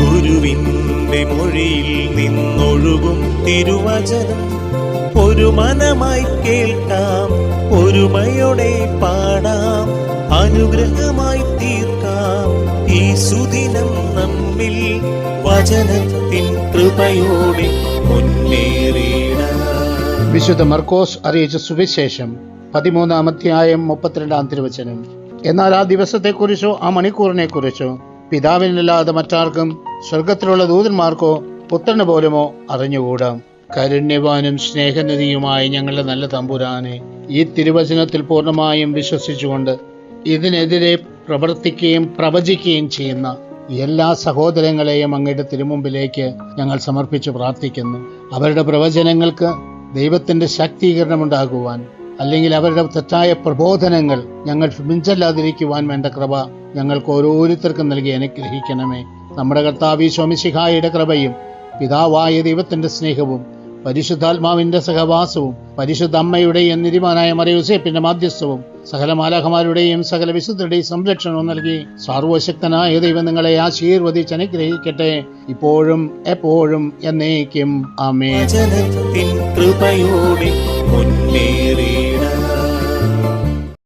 ഗുരുവിന്റെ മൊഴിയിൽ നിന്നൊഴുകും തിരുവചനം. ഒരു മനമായി കേൾക്കാം ഒരുമയോടെ പാടാം അനുഗ്രഹമായി തീർക്കാം. ഈ സുദിനം നമ്മിൽ വചനത്തിൻ കൃപയോടെ മുന്നേറിയിടാം വിശുദ്ധ മർക്കോസ് അറിയിച്ച സുവിശേഷം പതിമൂന്നാം അധ്യായം മുപ്പത്തിരണ്ടാം തിരുവചനം. എന്നാൽ ആ ദിവസത്തെക്കുറിച്ചോ ആ മണിക്കൂറിനെക്കുറിച്ചോ പിതാവിനല്ലാതെ മറ്റാർക്കും സ്വർഗത്തിലുള്ള ദൂതന്മാർക്കോ പുത്രന് പോലുമോ അറിഞ്ഞുകൂടാം. കരുണ്യവാനും സ്നേഹനിധിയുമായ ഞങ്ങളുടെ നല്ല തമ്പുരാനെ ഈ തിരുവചനത്തിൽ പൂർണമായും വിശ്വസിച്ചുകൊണ്ട് ഇതിനെതിരെ പ്രവർത്തിക്കുകയും പ്രവചിക്കുകയും ചെയ്യുന്ന എല്ലാ സഹോദരങ്ങളെയും അങ്ങയുടെ തിരുമുമ്പിലേക്ക് ഞങ്ങൾ സമർപ്പിച്ച് പ്രാർത്ഥിക്കുന്നു. അവരുടെ പ്രവചനങ്ങൾക്ക് ദൈവത്തിന്റെ ശാക്തീകരണമുണ്ടാകുവാൻ അല്ലെങ്കിൽ അവരുടെ തെറ്റായ പ്രബോധനങ്ങൾ ഞങ്ങൾ മിഞ്ചല്ലാതിരിക്കുവാൻ വേണ്ട കൃപ ഞങ്ങൾക്ക് ഓരോരുത്തർക്കും നൽകി അനുഗ്രഹിക്കണമേ. നമ്മുടെ കർത്താവി സ്വാമിശിഹായുടെ കൃപയും പിതാവായ ദൈവത്തിന്റെ സ്നേഹവും പരിശുദ്ധാത്മാവിന്റെ സഹവാസവും പരിശുദ്ധ അമ്മയുടെയും നിരിമാനായ മറിയൂസേപ്പിന്റെ മാധ്യസ്ഥവും സകല മാലാഖമാരുടെയും സകല വിശുദ്ധരുടെയും സംരക്ഷണവും നൽകി സർവശക്തനായ ദൈവം നിങ്ങളെ ആശീർവദിച്ച് അനുഗ്രഹിക്കട്ടെ. ഇപ്പോഴും എപ്പോഴും എന്നേക്കും. ആമേ കൃപയോടെ